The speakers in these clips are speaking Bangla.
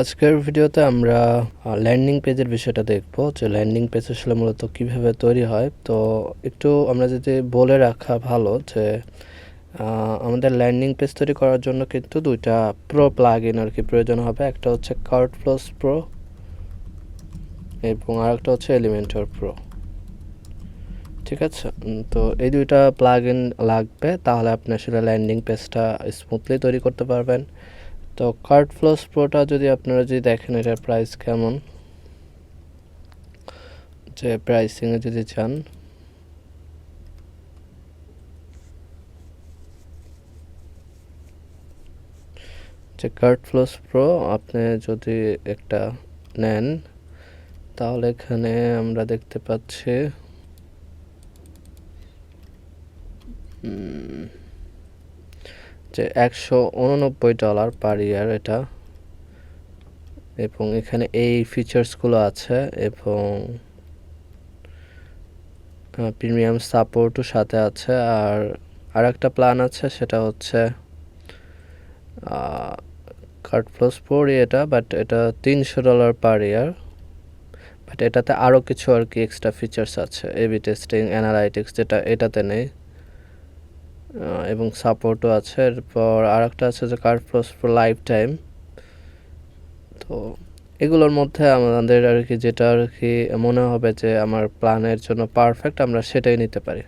আজকের ভিডিওতে আমরা ল্যান্ডিং পেজের বিষয়টা দেখব। যে ল্যান্ডিং পেজ আসলে মূলত কীভাবে তৈরি হয়। তো একটু আমরা যদি বলে রাখা ভালো যে আমাদের ল্যান্ডিং পেজ তৈরি করার জন্য কিন্তু দুইটা প্রো প্লাগ ইন আর কি প্রয়োজন হবে। একটা হচ্ছে কার্ড প্লাস প্রো এবং আরেকটা হচ্ছে এলিমেন্টর প্রো ঠিক আছে? তো এই দুইটা প্লাগ ইন লাগবে। তাহলে আপনি আসলে ল্যান্ডিং পেজটা স্মুথলি তৈরি করতে পারবেন। তো কার্ড ফ্লোস প্রোটা যদি আপনারা যদি দেখেন এটার প্রাইস কেমন? যে প্রাইসিংয়ে যদি চান। যে কার্ড ফ্লোস প্রো আপনি যদি একটা নেন, তাহলে এখানে আমরা দেখতে পাচ্ছি যে একশো উননব্বই ডলার পার ইয়ার এটা। এবং এখানে এই ফিচার্সগুলো আছে এবং প্রিমিয়াম সাপোর্টও সাথে আছে। আর আর একটা প্ল্যান আছে, সেটা হচ্ছে কার্ড প্লাস ফোর এটা বাট এটা তিনশো ডলার পার ইয়ার। বাট এটাতে আরও কিছু আর কি এক্সট্রা ফিচার্স আছে। এবি টেস্টিং অ্যানালাইটিক্স যেটা এটাতে নেই। এবং সাপোর্টও আছে। এরপর আর একটা আছে যে card plus for lifetime তো এগুলোর মধ্যে আমাদের আর কি যেটা আর কি মনে হবে যে আমার প্ল্যানের জন্য পারফেক্ট আমরা সেটাই নিতে পারি।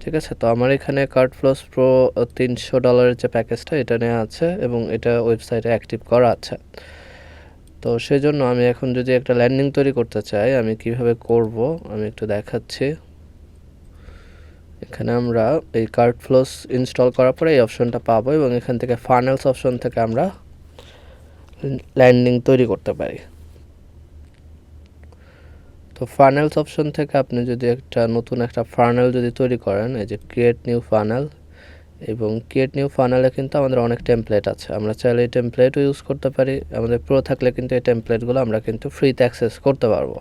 ঠিক আছে? তো আমার এখানে কার্ড ফ্লোস প্রো তিনশো ডলারের যে প্যাকেজটা এটা নেওয়া আছে এবং এটা ওয়েবসাইটে অ্যাক্টিভ করা আছে। তো সেই জন্য আমি এখন যদি একটা ল্যান্ডিং তৈরি করতে চাই, আমি কীভাবে করব, আমি একটু দেখাচ্ছি। এখানে আমরা এই কার্ড ফ্লোস ইনস্টল করার পরে এই অপশনটা পাবো এবং এখান থেকে ফানেলস অপশন থেকে আমরা ল্যান্ডিং তৈরি করতে পারি। তো ফানেলস অপশন থেকে আপনি যদি একটা নতুন একটা ফানেল যদি তৈরি করেন, এই যে ক্রিয়েট নিউ ফানেল এবং ক্রিয়েট নিউ ফানেলে কিন্তু আমাদের অনেক টেমপ্লেট আছে। আমরা চাইলে এই টেমপ্লেটও ইউজ করতে পারি, আমাদের প্রো থাকলে কিন্তু এই টেমপ্লেটগুলো আমরা কিন্তু ফ্রিতে অ্যাক্সেস করতে পারব।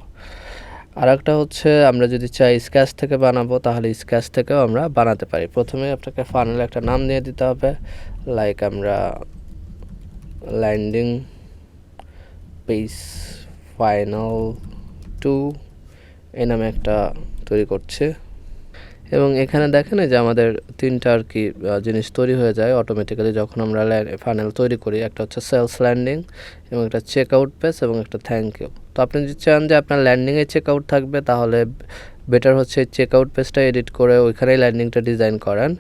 আর একটা হচ্ছে আমরা যদি চাই স্ক্যাচ থেকে বানাবো, তাহলে স্ক্যাচ থেকেও আমরা বানাতে পারি। প্রথমে আপনাকে ফানেলে একটা নাম দিয়ে দিতে হবে লাইক আমরা landing page final two A নামে একটা তৈরি করছে। এবং এখানে দেখেন যে আমাদের তিনটা আর কি জিনিস তৈরি হয়ে যায় অটোমেটিক্যালি যখন আমরা ফাইনাল তৈরি করি। একটা হচ্ছে সেলস ল্যান্ডিং এবং একটা চেক আউট পেজ এবং একটা থ্যাংক ইউ তো আপনি যদি চান যে আপনার ল্যান্ডিংয়ে চেক আউট থাকবে, তাহলে বেটার হচ্ছে চেক আউট পেজটা এডিট করে ওইখানেই ল্যান্ডিংটা ডিজাইন করেন।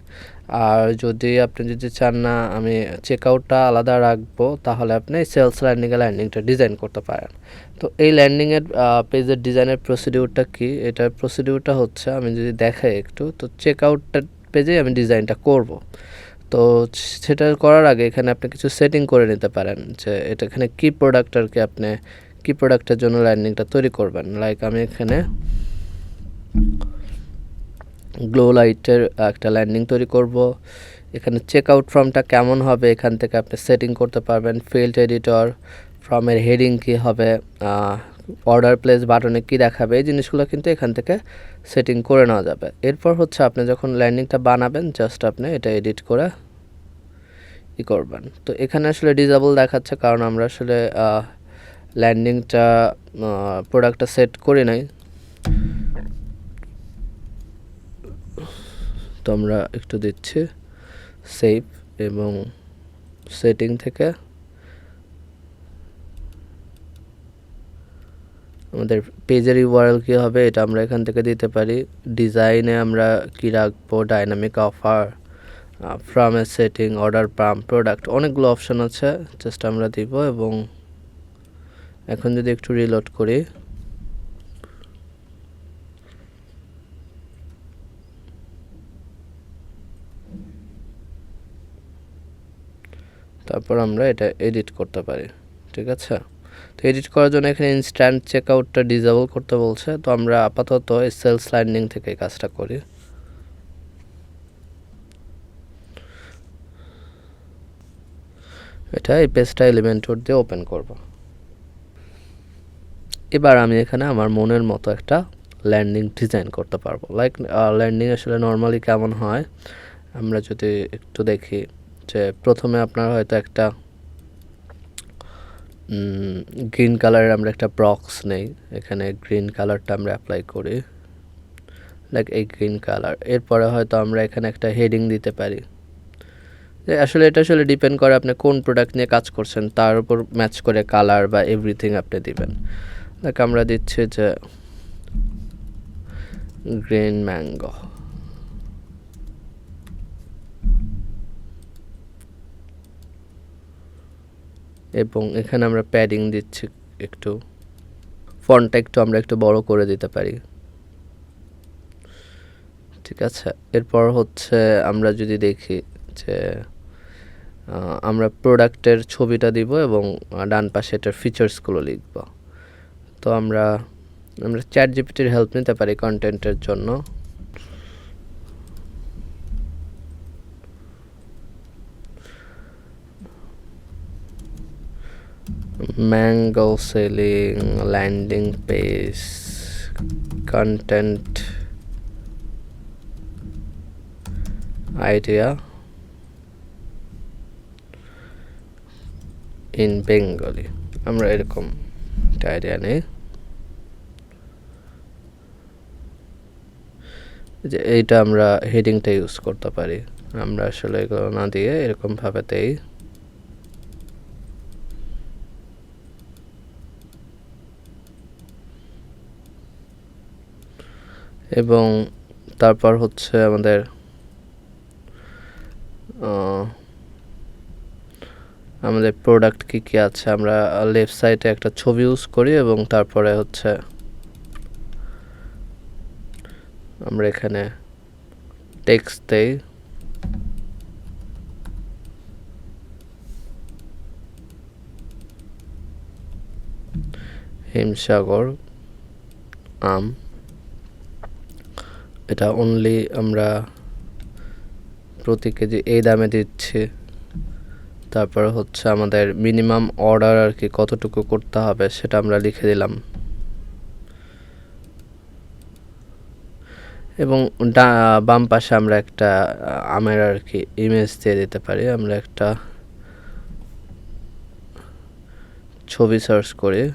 আর যদি আপনি যদি চান না, আমি চেক আউটটা আলাদা রাখব, তাহলে আপনি সেলস ল্যান্ডিংয়ে ল্যান্ডিংটা ডিজাইন করতে পারেন। তো এই ল্যান্ডিংয়ের পেজের ডিজাইনের প্রসিডিউরটা কি? এটার প্রসিডিউরটা হচ্ছে, আমি যদি দেখাই একটু, তো চেক আউটটার পেজেই আমি ডিজাইনটা করব। তো সেটা করার আগে এখানে আপনি কিছু সেটিং করে নিতে পারেন, যে এটা এখানে কী প্রোডাক্ট আর কি আপনি, কী প্রোডাক্টের জন্য ল্যান্ডিংটা তৈরি করবেন। লাইক আমি এখানে গ্লো লাইটের একটা ল্যান্ডিং তৈরি করব। এখানে চেক আউট ফর্মটা কেমন হবে? এখান থেকে আপনি সেটিং করতে পারবেন। ফিল্ড এডিটর ফর্মের হেডিং কী হবে? অর্ডার প্লেস বাটনে কী দেখাবে? এই জিনিসগুলো কিন্তু এখান থেকে সেটিং করে নেওয়া যাবে। এরপর হচ্ছে আপনি যখন ল্যান্ডিংটা বানাবেন জাস্ট আপনি এটা এডিট করে ই করবেন। তো এখানে আসলে ডিজেবল দেখাচ্ছে, কারণ আমরা আসলে ল্যান্ডিংটা প্রোডাক্টটা সেট করি নাই। তো আমরা একটু দিচ্ছি। সেভ এবং সেটিং থেকে আমাদের পেজের ইউআরএল কী হবে এটা আমরা এখান থেকে দিতে পারি। ডিজাইনে আমরা কী রাখব? Dynamic offer from A setting order form product অনেকগুলো অপশান আছে। জাস্ট আমরা দিব এবং এখন যদি একটু রিলোড করি। তারপর আমরা এটা এডিট করতে পারি, ঠিক আছে? তো এডিট করার জন্য এখানে ইনস্ট্যান্ট চেকআউটটা ডিজেবল করতে বলছে, তো আমরা আপাতত সেলস ল্যান্ডিং থেকে কাজটা করি। এটা এই পেজটা এলিমেন্টর দিয়ে ওপেন করব। এবার আমি এখানে আমার মনের মতো একটা ল্যান্ডিং ডিজাইন করতে পারব। লাইক ল্যান্ডিং আসলে নর্মালি কেমন হয়? আমরা যদি একটু দেখি। যে প্রথমে আপনার হয়তো একটা গ্রিন কালারের আমরা একটা ব্রক্স নেই। এখানে গ্রিন কালারটা আমরা অ্যাপ্লাই করি। লাইক এই গ্রিন কালার এরপরে হয়তো আমরা এখানে একটা হেডিং দিতে পারি। যে আসলে এটা আসলে ডিপেন্ড করে আপনি কোন প্রোডাক্ট নিয়ে কাজ করছেন, তার উপর ম্যাচ করে কালার বা এভরিথিং আপনি দিবেন। লাইক আমরা দিচ্ছি যে গ্রিন ম্যাঙ্গো এবং এখানে আমরা প্যাডিং দিচ্ছি একটু। ফন্টটা একটু আমরা একটু বড় করে দিতে পারি। ঠিক আছে? এরপর হচ্ছে আমরা যদি দেখি যে আমরা প্রোডাক্টের ছবিটা দিব এবং ডান পাশে এটার ফিচার্সগুলো লিখব। তো আমরা আমরা চ্যাট জিপিটির হেল্প নিতে পারি কন্টেন্টের জন্য। Mango selling landing page content idea in bengali. আমরা এরকম একটা আইডিয়া নেই। যে এইটা আমরা হেডিংটা ইউজ করতে পারি। আমরা আসলে এগুলো না দিয়ে এরকম ভাবে দেই এবং তারপর হচ্ছে আমাদের আমাদের প্রোডাক্ট কি কি আছে, আমরা লেফট সাইডে একটা ছবি ইউজ করি এবং তারপরে হচ্ছে আমরা এখানে টেক্সট দেই। হিমসাগর, আম। এটা অনলি আমরা প্রতি কেজি এই দামে দিচ্ছি, তারপর হচ্ছে আমাদের মিনিমাম অর্ডার আর কি কতটুকু করতে হবে সেটা আমরা লিখে দিলাম। এবং বাম পাশে আমরা একটা আমের আর কি ইমেজ দিয়ে দিতে পারি। আমরা একটা ছবি সার্চ করি যে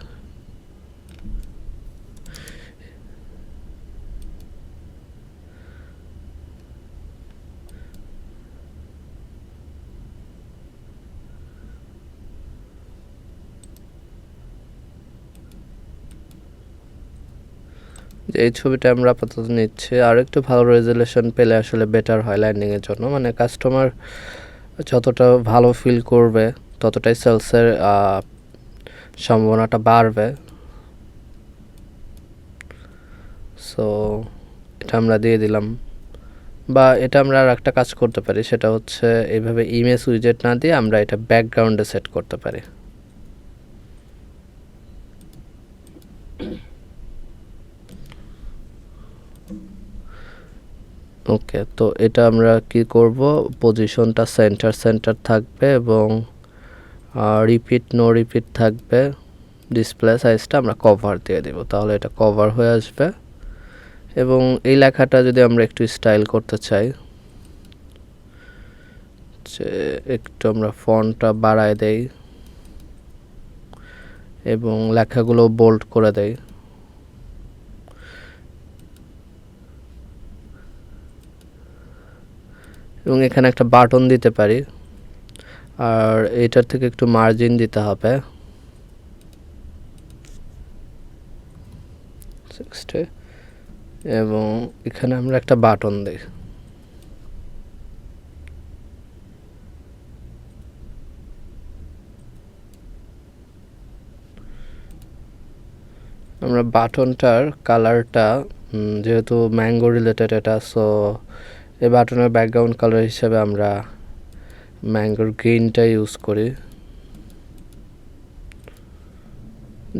এই ছবিটা আমরা আপাতত নিচ্ছি। আর একটু ভালো রেজুলেশন পেলে আসলে বেটার হয় ল্যান্ডিং এর জন্য। মানে কাস্টমার যতটা ভালো ফিল করবে, ততটাই সেলসের সম্ভাবনাটা বাড়বে। সো এটা আমরা দিয়ে দিলাম। বা এটা আমরা আর একটা কাজ করতে পারি, সেটা হচ্ছে এইভাবে ইমেজ উইজেট না দিয়ে আমরা এটা ব্যাকগ্রাউন্ডে সেট করতে পারি। ওকে তো এটা আমরা কি করব? পজিশনটা সেন্টার সেন্টার থাকবে এবং রিপিট নো রিপিট থাকবে। ডিসপ্লে সাইজটা আমরা কভার দিয়ে দেব, তাহলে এটা কভার হয়ে আসবে। এবং এই লেখাটা যদি আমরা একটু স্টাইল করতে চাই, যে একটু আমরা ফন্টটা বাড়ায় দেই এবং লেখাগুলো বোল্ড করে দেই। এবং এখানে একটা বাটন দিতে পারি। আর এটার থেকে একটু মার্জিন দিতে হবে। এবং এখানে আমরা একটা বাটন দিই। আমরা বাটনটার কালারটা যেহেতু ম্যাঙ্গো রিলেটেড এটা সো এই বাটনের ব্যাকগ্রাউন্ড কালার হিসেবে আমরা ম্যাঙ্গোর গ্রিনটা ইউজ করি।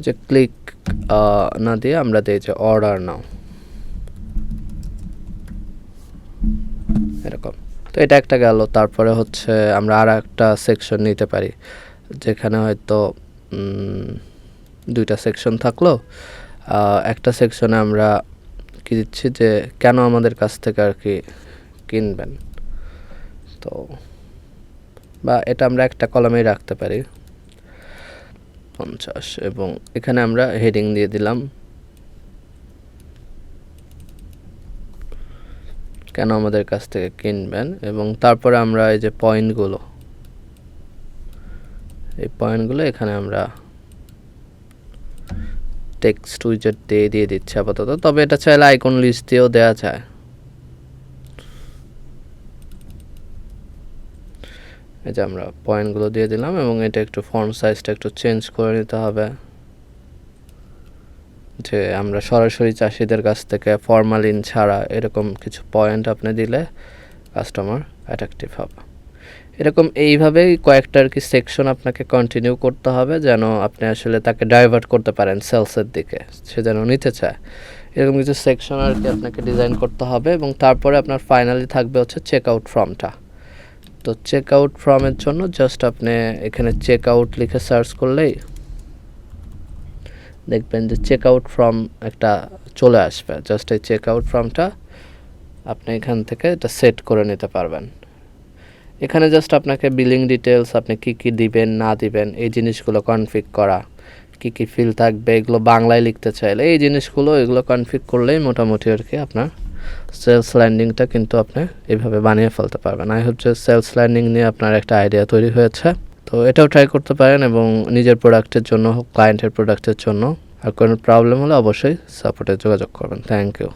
যে ক্লিক না দিয়ে আমরা দিই যে অর্ডার নাও। এরকম। তো এটা একটা গেল। তারপরে হচ্ছে আমরা আর একটা সেকশন নিতে পারি, যেখানে হয়তো দুইটা সেকশন থাকল। একটা সেকশনে আমরা কি দিচ্ছি যে কেন আমাদের কাছ থেকে আর কি কিনবেন। তো, বা এটা আমরা একটা কলমেই রাখতে পারি। পঞ্চাশ, এবং এখানে আমরা হেডিং দিয়ে দিলাম। কেন আমাদের কাছ থেকে কিনবেন? এবং তারপরে আমরা এই যে পয়েন্টগুলো এই পয়েন্টগুলো এখানে আমরা টেক্সট উইজেট দিয়ে দিয়ে দিচ্ছি আপাতত। তবে এটা চাইলে আইকন লিস্ট দিয়েও দেওয়া যায়। এই যে আমরা পয়েন্টগুলো দিয়ে দিলাম এবং এটা একটু ফন্ট সাইজটা একটু চেঞ্জ করে নিতে হবে। যে আমরা সরাসরি চাষিদের কাছ থেকে ফরমালিন ছাড়া এরকম কিছু পয়েন্ট আপনি দিলে কাস্টমার অ্যাট্রাকটিভ হবে। এরকম এইভাবেই কয়েকটা আর কি সেকশন আপনাকে কন্টিনিউ করতে হবে যেন আপনি আসলে তাকে ডাইভার্ট করতে পারেন সেলসের দিকে, সে যেন নিতে চায়। এরকম কিছু সেকশন আর কি আপনাকে ডিজাইন করতে হবে এবং তারপরে আপনার ফাইনালি থাকবে হচ্ছে চেক আউট ফর্মটা তো চেক আউট ফর্মের জন্য জাস্ট আপনি এখানে চেক আউট লিখে সার্চ করলেই দেখবেন যে চেক আউট ফর্ম একটা চলে আসবে। জাস্ট এই চেক আউট ফর্মটা আপনি এখান থেকে এটা সেট করে নিতে পারবেন। এখানে জাস্ট আপনাকে বিলিং ডিটেলস আপনি কি কি দিবেন, না দিবেন, এই জিনিসগুলো কনফিগ করা। কি কি ফিল থাকবে, এগুলো বাংলায় লিখতে চাইলে এই জিনিসগুলো, এগুলো কনফিগ করলেই মোটামুটি আর কি আপনার সেলস ল্যান্ডিংটা কিন্তু আপনি এভাবে বানিয়ে ফেলতে পারবেন। আই হচ্ছে সেলস ল্যান্ডিং নিয়ে আপনার একটা আইডিয়া তৈরি হয়েছে। তো এটাও ট্রাই করতে পারেন এবং নিজের প্রোডাক্টের জন্য হোক ক্লায়েন্টের প্রোডাক্টের জন্য আর কোনো প্রবলেম হলে অবশ্যই সাপোর্টে যোগাযোগ করবেন। Thank you